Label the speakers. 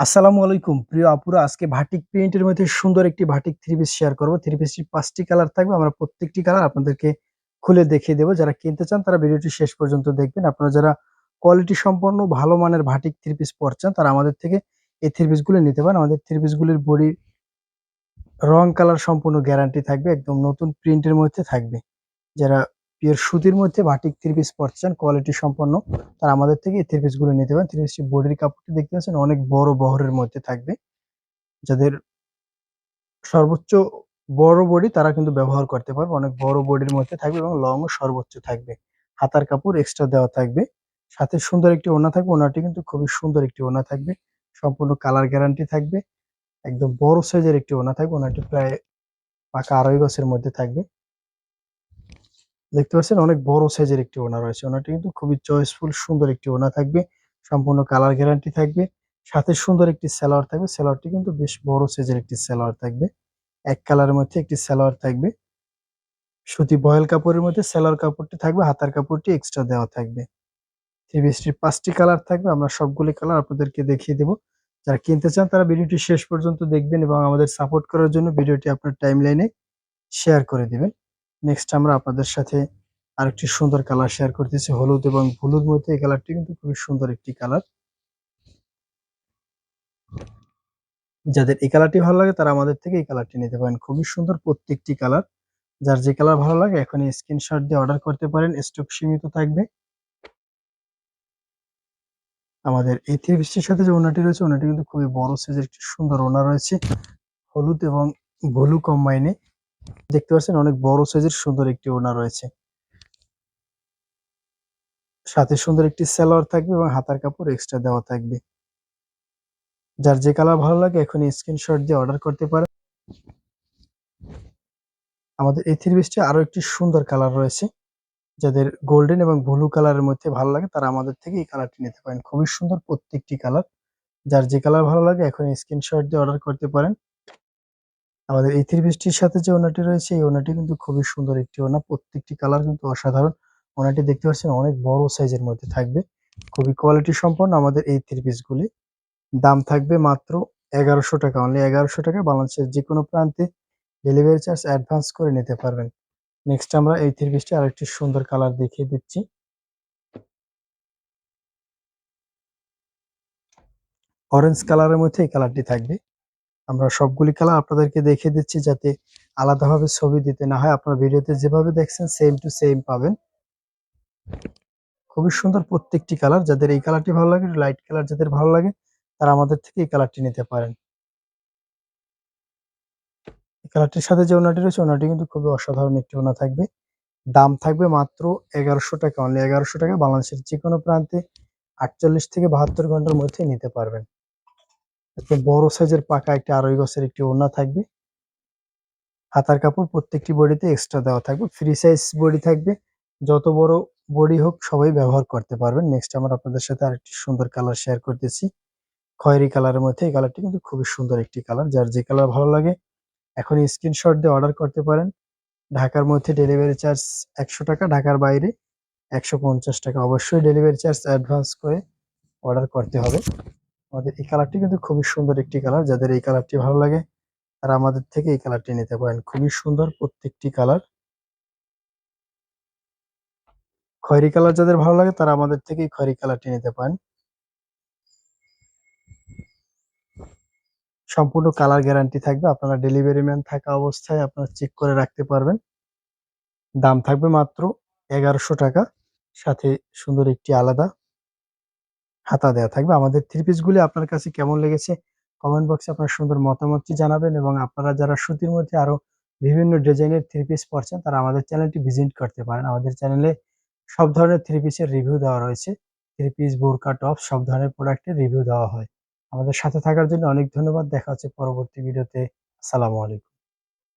Speaker 1: আসসালামু আলাইকুম। প্রিয় আপুরা, আজকে ভাটিক প্রিন্টের মধ্যে সুন্দর একটি ভাটিক থ্রি পিস শেয়ার করব। থ্রি পিসটির পাঁচটি কালার থাকবে। আমরা প্রত্যেকটি কালার আপনাদেরকে খুলে দেখিয়ে দেবো। যারা কিনতে চান, তারা ভিডিওটি শেষ পর্যন্ত দেখবেন। আপনারা যারা কোয়ালিটি সম্পন্ন, ভালো মানের ভাটিক থ্রি পিস পরছেন, তারা আমাদের থেকে এই থ্রি পিসগুলো নিতে পারেন। আমাদের থ্রি পিসগুলির বডি রং কালার সম্পূর্ণ গ্যারান্টি থাকবে। একদম নতুন প্রিন্টের মধ্যে থাকবে। যারা পিওর সুতির মধ্যে বাটিক থ্রি পিস পরছেন কোয়ালিটি সম্পন্ন। তারা আমাদের থেকে এই থ্রি পিসগুলো নিতে পারেন। থ্রি পিসটি বডির কাপড়টি দেখতে পাচ্ছেন, অনেক বড় বহরের মধ্যে থাকবে। যাদের সর্বোচ্চ বড় বডি তারা কিন্তু ব্যবহার করতে পারবে। অনেক বড় বডির মধ্যে থাকবে এবং লংও সর্বোচ্চ থাকবে। হাতার কাপড় এক্সট্রা দেওয়া থাকবে। সাথে সুন্দর একটি ওনা থাকবে। ওনাটি কিন্তু খুবই সুন্দর একটি ওনা থাকবে। সম্পূর্ণ কালার গ্যারান্টি থাকবে। একদম বড় সাইজের একটি ওনা থাকবে। ওনাটি প্রায় পাকা আড়াই গছের মধ্যে থাকবে। দেখতে পাচ্ছেন অনেক বড় সাইজের একটি ওনা রয়েছে। ওনাটি কিন্তু খুবই চয়েসফুল সুন্দর একটি ওনা থাকবে। সম্পূর্ণ কালার গ্যারান্টি থাকবে। সাথে সুন্দর একটি সালোয়ার থাকবে। সালোয়ারটি কিন্তু বেশ বড় সাইজের একটি সালোয়ার থাকবে। এক কালারের মধ্যে একটি সালোয়ার থাকবে। সুতি বয়েল কাপড়ের মধ্যে সালোয়ার কাপড়টি থাকবে। হাতার কাপড়টি এক্সট্রা দেওয়া থাকবে। থ্রি পাঁচটি কালার থাকবে। আমরা সবগুলি কালার আপনাদেরকে দেখিয়ে দেবো। যারা কিনতে চান তারা ভিডিওটি শেষ পর্যন্ত দেখবেন এবং আমাদের সাপোর্ট করার জন্য ভিডিওটি আপনার টাইম লাইনে শেয়ার করে দিবেন। নেক্সট আমরা আপনাদের সাথে আরেকটি সুন্দর কালার শেয়ার করতেছি, হলুদ এবং হলুদ মধ্যে এই কালারটি কিন্তু খুবই সুন্দর একটি কালার যাদের এই কালারটি ভালো লাগে তারা আমাদের থেকে এই কালারটি নিতে পারেন। খুবই সুন্দর প্রত্যেকটি কালার যার যে কালার ভালো লাগে এখন স্ক্রিনশট দিয়ে অর্ডার করতে পারেন স্টক সীমিত থাকবে। আমাদের এই থ্রি সাথে যে ওনাটি রয়েছে, ওনাটি কিন্তু খুবই বড় সাইজের একটি সুন্দর ওনা রয়েছে। হলুদ এবং ব্লু কম্বাইনে দেখতে পাচ্ছেন অনেক বড় সাইজের সুন্দর একটি ওনা রয়েছে। সাথে সুন্দর একটি সালোয়ার থাকবে এবং হাতার কাপড় এক্সট্রা দেওয়া থাকবে। যার যে কালার ভালো লাগে এখন স্ক্রিনশট দিয়ে অর্ডার করতে পারে আমাদের এই থ্রি পিসটি আরও একটি সুন্দর কালার রয়েছে। যাদের গোল্ডেন এবং ব্লু কালারের মধ্যে ভালো লাগে তারা আমাদের থেকে এই কালারটি নিতে পারেন। খুবই সুন্দর প্রত্যেকটি কালার যার যে কালার ভালো লাগে এখন স্ক্রিনশট দিয়ে অর্ডার করতে পারেন। আমাদের এই থ্রি সাথে যে ওনাটি রয়েছে, এই ওনাটি কিন্তু খুবই সুন্দর একটি ওনা। প্রত্যেকটি কালার কিন্তু অসাধারণ। ওনাটি দেখতে পাচ্ছেন অনেক বড় সাইজের মধ্যে থাকবে। খুবই কোয়ালিটি সম্পন্ন আমাদের এই থ্রি পিসগুলি দাম থাকবে মাত্র এগারোশো টাকা। অনলি এগারোশো টাকা বাংলাদেশের যে কোনো প্রান্তে ডেলিভারি চার্জ অ্যাডভান্স করে নিতে পারবেন। নেক্সট আমরা এই থ্রি পিসটি আরেকটি সুন্দর কালার দেখিয়ে দিচ্ছি। অরেঞ্জ কালারের মধ্যে এই কালারটি থাকবে। আমরা সবগুলি কালার আপনাদেরকে দেখিয়ে দিচ্ছি যাতে আলাদাভাবে ছবি দিতে না হয়। আপনার ভিডিওতে যেভাবে দেখছেন সেম টু সেম পাবেন। খুবই সুন্দর প্রত্যেকটি কালার। যাদের এই কালারটি ভালো লাগে লাইট কালার যাদের ভালো লাগে, তারা আমাদের থেকে এই কালারটি নিতে পারেন। এই কালারটির সাথে যে ওনাটি রয়েছে, ওনাটি কিন্তু খুবই অসাধারণ একটি ওনা থাকবে। দাম থাকবে মাত্র এগারোশো টাকা। অনলি এগারোশো টাকা বাংলাদেশের যে কোনো প্রান্তে আটচল্লিশ থেকে বাহাত্তর ঘণ্টার মধ্যে নিতে পারবেন। বড় সাইজের পাকা একটি আড়াই গছের একটি ওনা থাকবে। হাতার কাপড় প্রত্যেকটি বডিতে এক্সট্রা দেওয়া থাকবে। ফ্রি সাইজ বডি থাকবে। যত বড় বডি হোক, সবাই ব্যবহার করতে পারবেন। নেক্সট আমরা আপনাদের সাথে আরেকটি সুন্দর কালার শেয়ার করতেছি। খয়েরি কালারের মধ্যে এই কালারটি কিন্তু খুবই সুন্দর একটি কালার যার যে কালার ভালো লাগে এখন স্ক্রিনশট দিয়ে অর্ডার করতে পারেন। ঢাকার মধ্যে ডেলিভারি চার্জ একশো টাকা, ঢাকার বাইরে একশো পঞ্চাশ টাকা। অবশ্যই ডেলিভারি চার্জ অ্যাডভান্স করে অর্ডার করতে হবে। আমাদের এই কালারটি কিন্তু খুবই সুন্দর একটি কালার যাদের এই কালারটি ভালো লাগে, তারা আমাদের থেকে এই কালারটি নিতে পারেন। খুবই সুন্দর প্রত্যেকটি কালার খয়েরি কালার যাদের ভালো লাগে, তারা আমাদের থেকে খয়েরি কালারটি নিতে পারেন। সম্পূর্ণ কালার গ্যারান্টি থাকবে। আপনারা ডেলিভারি ম্যান থাকা অবস্থায় আপনারা চেক করে রাখতে পারবেন। দাম থাকবে মাত্র এগারোশো টাকা। সাথে সুন্দর একটি আলাদা। হাতা দেওয়া থাকবে। আমাদের থ্রি পিসগুলি আপনার কাছে কেমন লেগেছে? কমেন্ট বক্সে আপনার সুন্দর মতামতটি জানাবেন এবং আপনারা যারা সুতির মধ্যে আরও বিভিন্ন ডিজাইনের থ্রি পিস পড়ছেন তারা আমাদের চ্যানেলটি ভিজিট করতে পারেন। আমাদের চ্যানেলে সব ধরনের থ্রি পিসের রিভিউ দেওয়া রয়েছে। থ্রি পিস বোরকা টপ সব ধরনের প্রোডাক্টের রিভিউ দেওয়া হয়। আমাদের সাথে থাকার জন্য অনেক ধন্যবাদ। দেখা হচ্ছে পরবর্তী ভিডিওতে আসসালামু আলাইকুম।